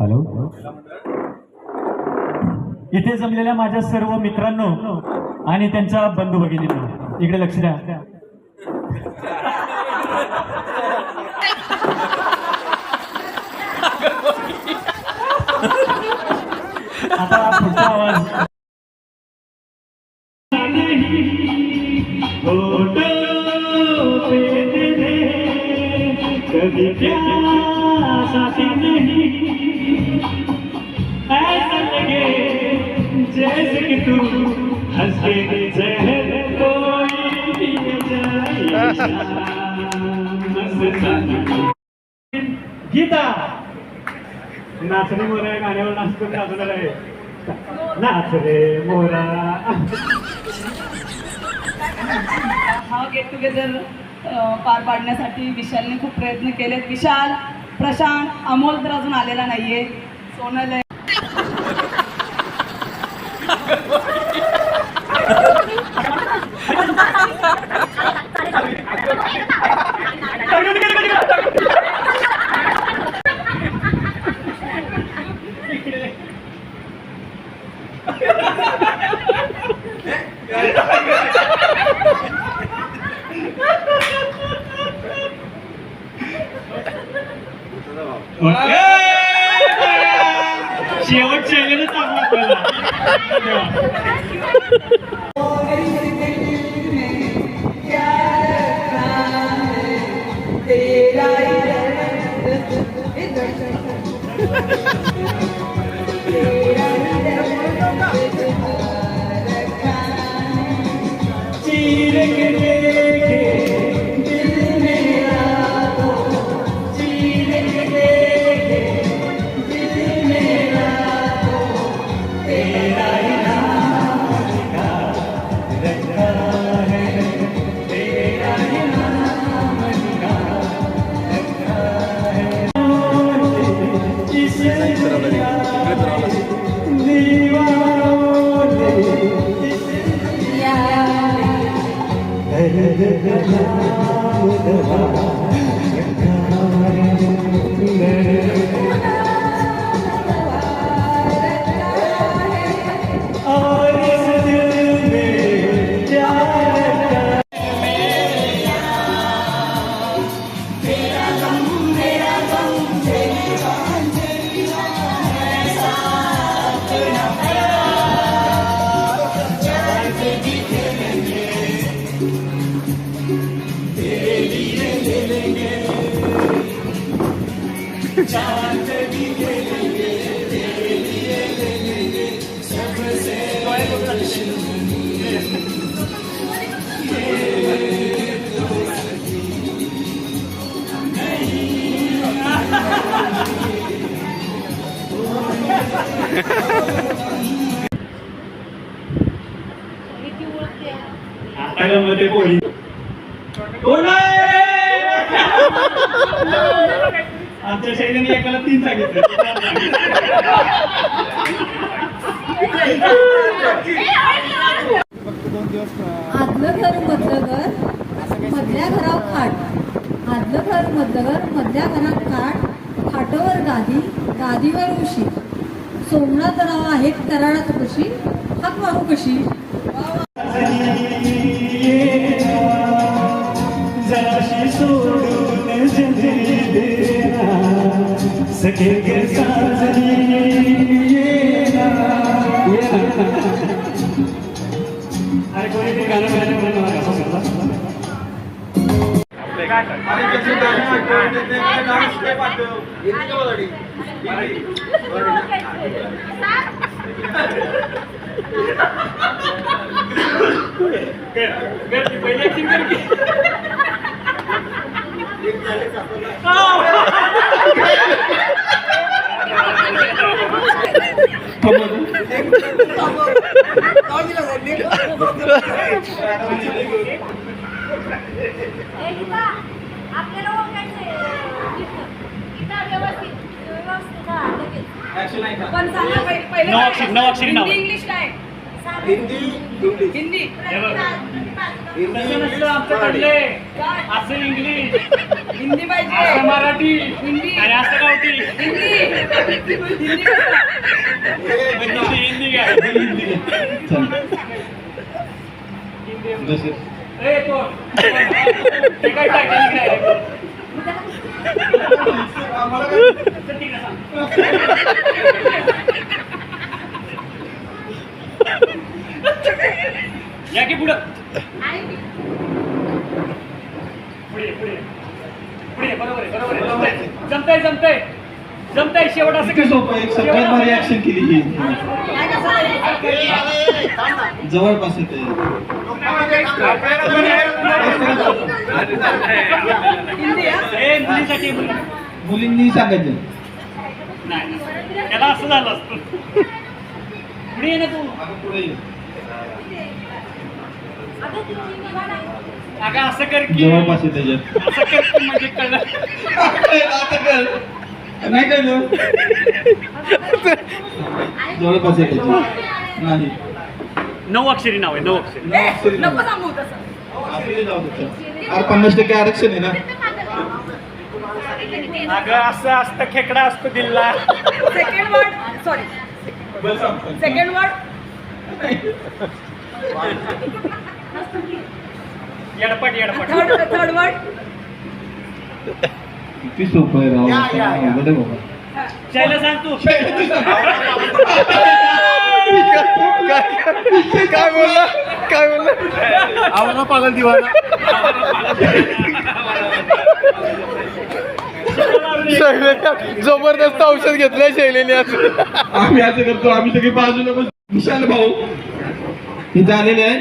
Hello? इथे जमलेल्या माझ्या सर्व मित्रांनो आणि त्यांच्या बंधू भगिनींनो इकडे लक्ष द्या. आता पुढचा आवाज. कभी गीता. नाचणे मोरा गाण्यावर नाच करून नाचणार आहे. नाच रे मोरा हा गेट टुगेदर पार पाडण्यासाठी विशालने खूप प्रयत्न केलेत. विशाल प्रशांत अमोल तर अजून आलेला नाहीये. सोनल आहे. आता पोळी आमच्या शैलीने एकाला तीन सांगितलं. आदलं घर मधलं घर मधल्या घराव खाट. आदलं घर मधलं घर मधल्या घरात खाट खाटावर गादी गादीवर उशी. सोमनाथ राव आहेत कराडात कशी हाक मारू कशी? सखे गे साजनी येना येना. अरे कोणी ते गाणं गाणं म्हणून मला कसं करता? पहिले acting कर की. एकदा आपल्याला ओळखायचंय गीता व्यवस्थित व्यवस्थित हा, लगेच. पण सांगा पहि- नऊ? अक्षर- नऊ अक्षरी नाव. इंग्लिश काय. हिंदी तसं नसतं आमचं ठरलंय काय? असं इंग्लिश. हिंदी असं पाहिजे मराठी. हिंदी. आणि असं गावठी हिंदी. हिंदी? हिंदी. हिंदी. काय ए, तो. ते काय टाकेल काय तर तिकडे सांग. या की पुढं? पुढे ये, पुढे. ये. पुढे ये, बरोबर आहे बरोबर आहे. जमतंय जमतंय जमतंय. जमतंय शेवट असं किती सोपं आहे. एक सगळ्यात भारी ऍक्शन केली ही. काय कसं? जवळपास येते. मुलीसाठी मुली. मुलींनी सांगायचं. नाही. त्याला असं झालं असतं. पुढे ये ना तू. अगं पुढे ये. अगं ती निघा नाही. अगं असं कर की जवळपास आहे त्याच्यात असं कर की म्हणजे कळलं. आता कर. नाही कळलं. जवळपास आहे त्याच्यात नाही. नऊ अक्षरी नाव आहे नऊ अक्षरी. ए, नको सांगू तसं. असू दे जाऊ दे. अरे पन्नास टक्के आरक्षण आहे ना. अगं असं असतं खेकडा असतो दिल्ला. Second word sorry second word येडपट येडपट. थर्ड थर्ड वर्ड किती सोपं आहे राव. काय अवघड आहे बाबा. शायला सांग तू. काय बोलला? काय बोलला? आवडा पागल शैलेने जबरदस्त औषध घेतलंय शैलीने आज. आम्ही असं करतो. आम्ही सगळे बाजूला बस विशाल भाऊ. इथे आलेले आहे.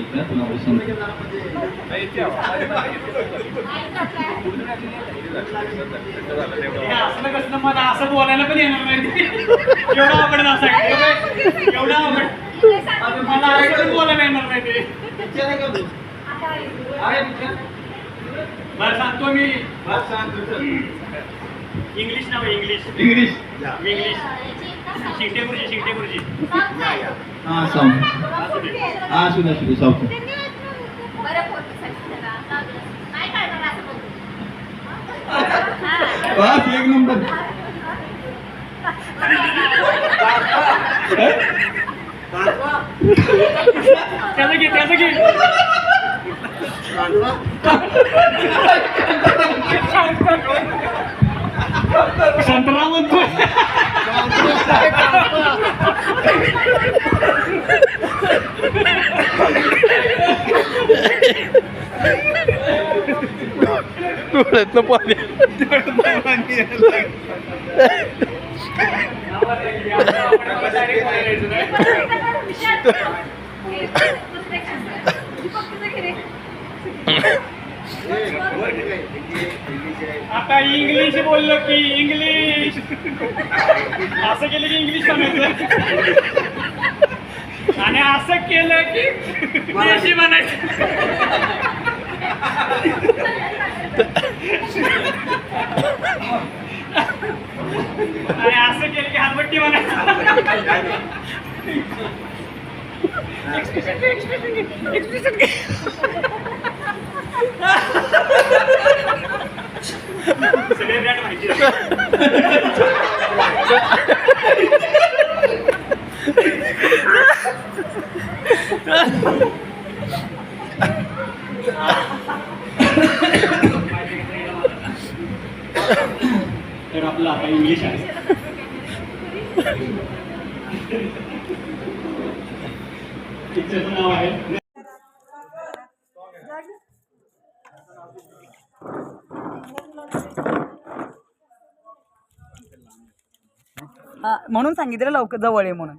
मिळून खाऊ ऐक ना, तुला सांगतो. हे असलं कसलं मला असं बोलायला पण येणार नाही. एवढा अवघड नसायचं एवढा आता मला असं बोलायला येणार नाही. ते बरं सांगतो मी इंग्लिश नाव English English English Shingte Guruji Shingte Guruji हा सांग असू दे. हा असू दे असू दे सांगतो बरं फोटोसाठी जरा. काय करणार असं बघू. बस एक नंबर त्याचं घे त्याचं घे संत्रा म्हणतो डोळ्यातनं पाणी डोळ्यातनं पाणी यायला लागलं. आता इंग्लिश बोललो की इंग्लिश. असं केलं की इंग्लिश म्हणायचं आणि असं केलं की मराठी म्हणायचं. आणि असं केलं की हातपट्टी म्हणायचं. सगळे ब्रँड माहिती सांगितलं लवकर जवळ आहे म्हणून.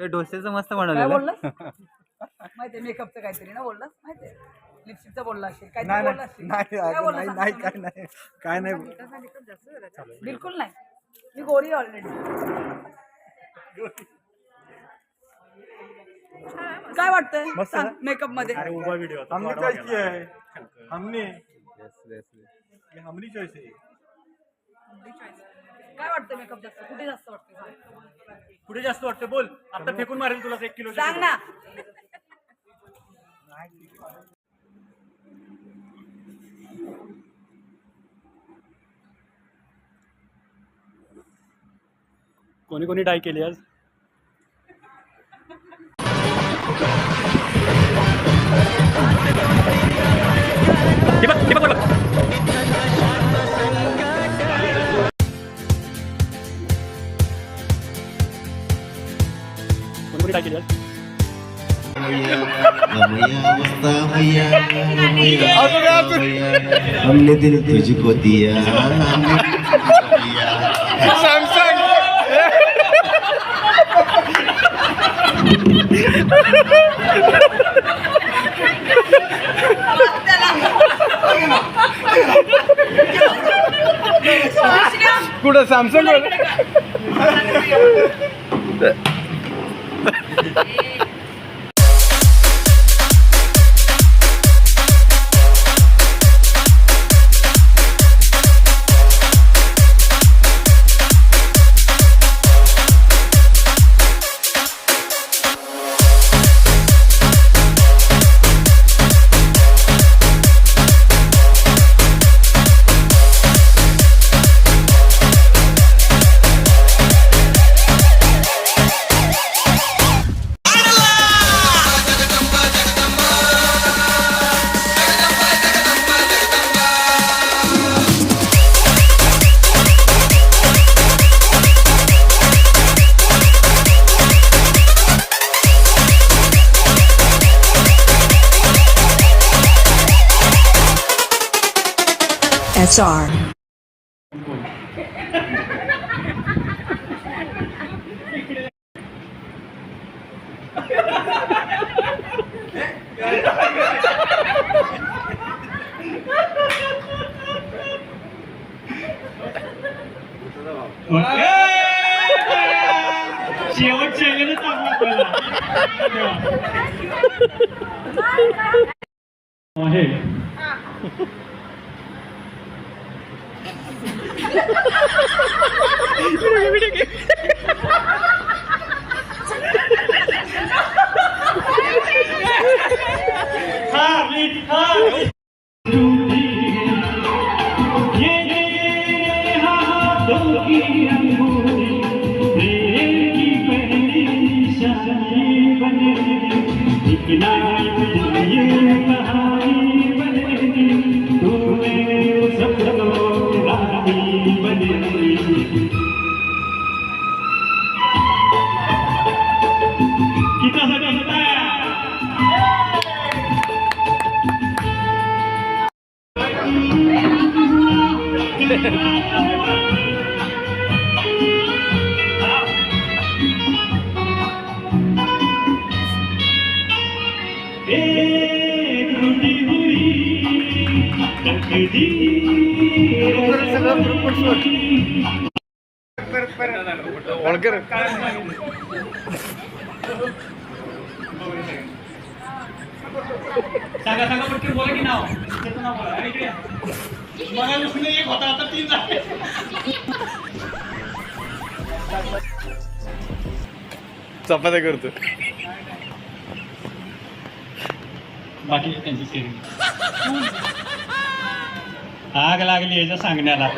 डोस्याचं मस्त काय बोललास? माहितीये मेकअपचं काहीतरी ना बोललास? माहितीये लिपस्टिकचं बोलला असेल काहीतरी बोलला असेल. काय बोलला सांग नाही सांग. काय नाही काय नाही. बिलकुल नाही. मी गोरी ऑलरेडी काय वाटतंय? सांग मेकअपमध्ये. उभा व्हिडिओ हमने काय किया है. हमने. चॉईस काय वाटतं मेकअप जास्त? कुठे जास्त वाटतं. कुठे जास्त वाटतं बोल. आता फेकून मारेल तुला एक किलो सांग ना. कोणी कोणी डाय केली आज? कोणी हमने दिल तुझको दिया सॅमसंग कुठं सॅमसंग Yeah. SR. 이렇게 이렇게 एक टूटी हुई तकदीर ओळकर सांगा सांगा पटकन बोला की नाव त्याचं नाव बोला एक होता आता तीन झाले. चपात्या करतो बाकी त्यांची सेरी आग लागली याच्या सांगण्याला.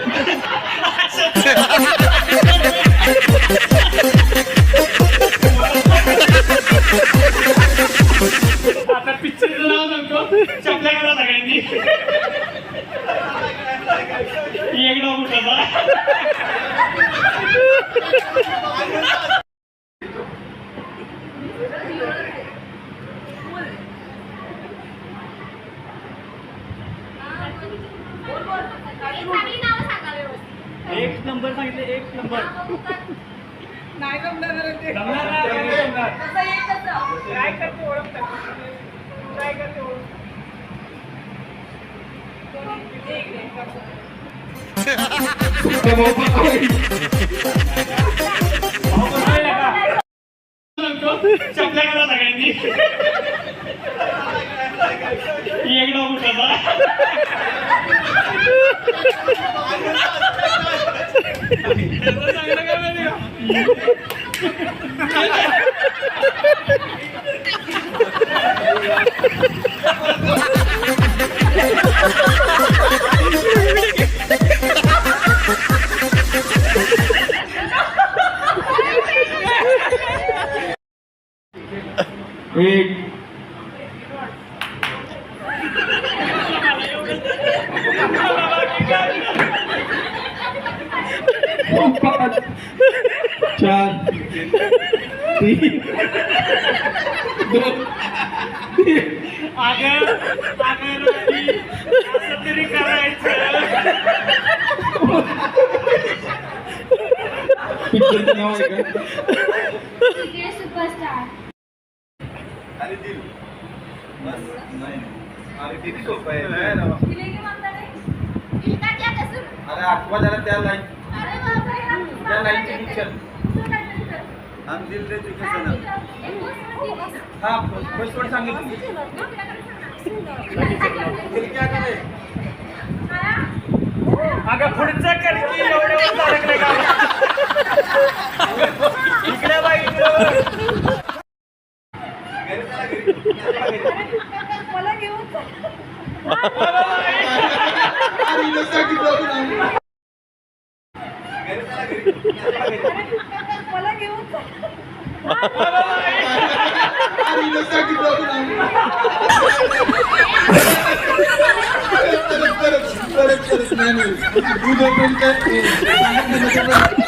आता पिक्चरचं नाव सांगतो चपल्या करा सगळ्यांनी. एक नंबर सांगितले एक नंबर नाही जमणार रे ते. जमणार नाही, काय करते ओळखतात काय करते ओळख I'm sorry. एक पाच चार तीन दोन अगं अगं राणी, असं तरी करायचं पिक्चरचं नाव आहे का सुपरस्टार अरे आठवा झाला त्या लाईन लाईनचे पिक्चर हम दिल दे चुके सनम हा फर्स्ट वन सांगितलं. दिल क्या करे अगं पुढचं कर की? एवढं इकडे बाई इकडे मला घेऊन अरे हिला सांगितलं होतं ना. मला घेऊन अरे हिला सांगितलं होतं ना. परत, परत, परत, परत, नाही, नाही. तुझं पण काय सांगितलं नव्हतं पण.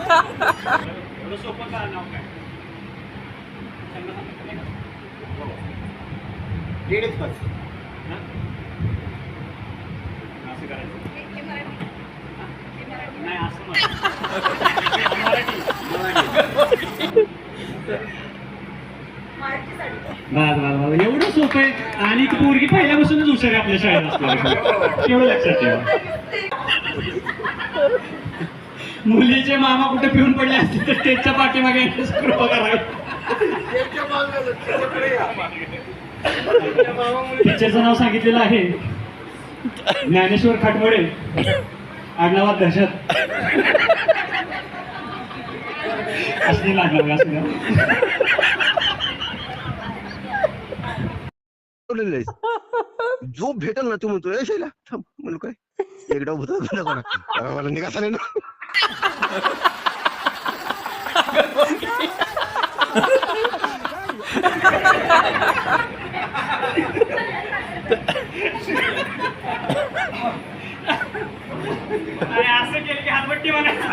एवढं सोपं का नाव काय त्यांना सांगितलं नाही का? दीडच बस हा? असं करायचं नाही असं म्हणा. मराठी बस बस बस एवढं सोपं आहे आणि ती पोरगी पहिल्यापासूनच हुशार आपल्या शाळेत असल्यापासून एवढं लक्षात ठेवा. मुलीचे मामा कुठे पिऊन पडले असतील तर स्टेजच्या पाठीमागे येण्यास कृपा करावी. टीचरचं नाव सांगितलेलं आहे. ज्ञानेश्वर खाटमळे आडनावात दहशत. असली लागणार असं बोललेलं आहेस. जो भेटल ना तू म्हणतो ए शैला थांब म्हणलो काय? एकदा होत मला निघासा नाही असं केलं की म्हणायचं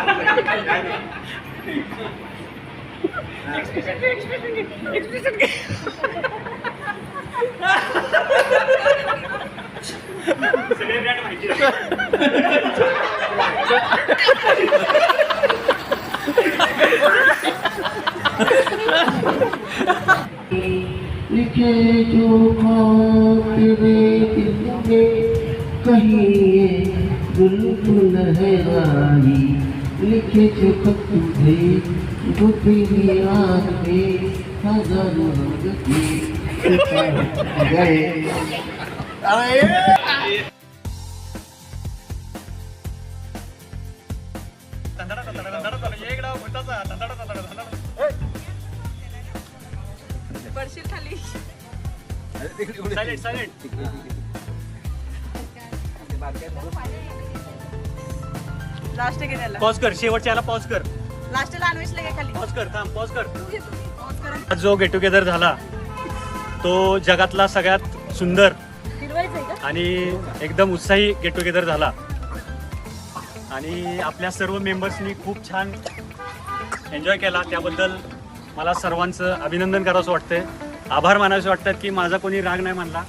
सगळे ब्रँड लिखे जो तेरे दिल में है आई लिखे जो खत तेरी में हज़ारों के पडशील खाली. लास्ट पॉज कर शेवटच्या याला पॉज कर. लास्टला अन्वेषला घे खाली. पॉज कर थांब पॉज कर. करून जो गेट टुगेदर झाला तो जगातला सगळ्यात सुंदर आणि एकदम उत्साही गेट टुगेदर झाला. आणि आपल्या सर्व मेंबर्सनी खूप छान एन्जॉय केला. त्याबद्दल मला सर्वांचं अभिनंदन करावंसं वाटतंय. आभार मानावेसे वाटतात की माझा कोणी राग नाही मानला.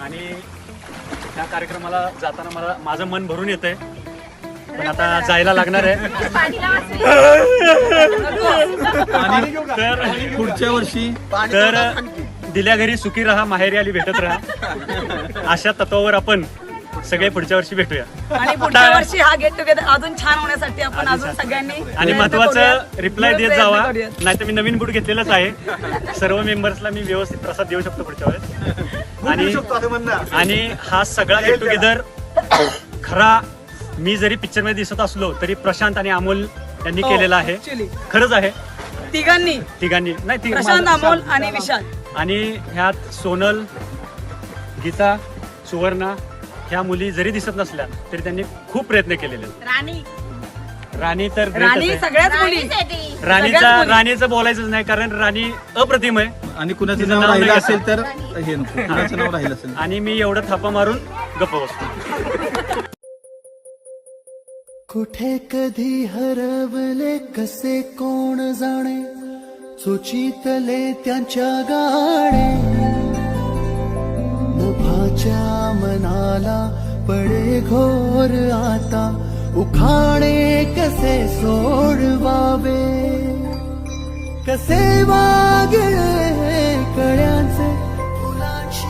आणि त्या कार्यक्रमाला जाताना मला माझं मन भरून येतं आहे पण आता जायला लागणार आहे. तर पुढच्या वर्षी तर दिल्या घरी सुखी राहा माहेरी आली भेटत राहा. अशा तत्वावर आपण सगळे पुढच्या वर्षी भेटूया. आणि पुढच्या वर्षी हा गेट टुगेदर अजून छान होण्यासाठी आपण अजून सगळ्यांनी आणि महत्वाचं. रिप्लाय देत जावा. नाही तर मी नवीन बूट घेतलेलंच आहे. सर्व मेंबर्सला मी व्यवस्थित प्रसाद देऊ शकतो पुढच्या वेळेस. आणि आणि हा सगळा गेट टुगेदर खरा मी जरी पिक्चरमध्ये दिसत असलो तरी प्रशांत आणि अमोल यांनी हो, केलेला आहे. खरंच आहे. तिघांनी. तिघांनी. नाही प्रशांत अमोल आणि विशाल. आणि ह्यात सोनल गीता सुवर्णा ह्या मुली जरी दिसत नसल्या तरी त्यांनी खूप प्रयत्न केलेले आहेत. राणी. राणी तर greatच राणी आहे. सगळ्याच मुली. राणीच. राणीचा बोलायचंच नाही कारण राणी अप्रतिम आहे. आणि कुणाचं नाव नाव राहिलं नाही असेल तर हे नको. कुणाचं नाव राहिलं असेल आणि मी एवढं थापा मारून गप्प बसतो. कुठे कधी हरवले कसे कोण जाणे? सुचितले त्यांच्या गाणे मुभाच्या मनाला पडे घोर आता. उखाणे कसे सोडवावे? कसे वागळे कळ्यांचे? फुलांची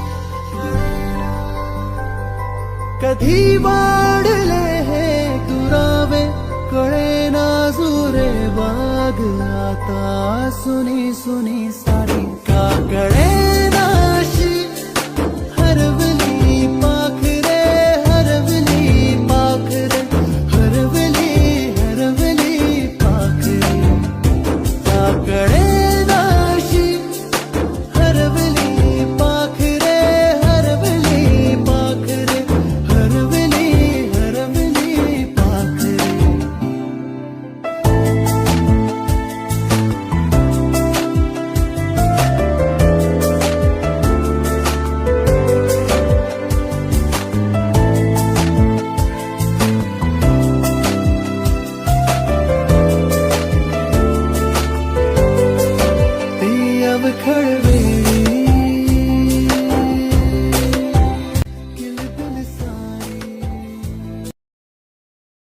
कधी वाढले हे दुरावे? कळे ना वागला सुनी सुनी सारी काकड़े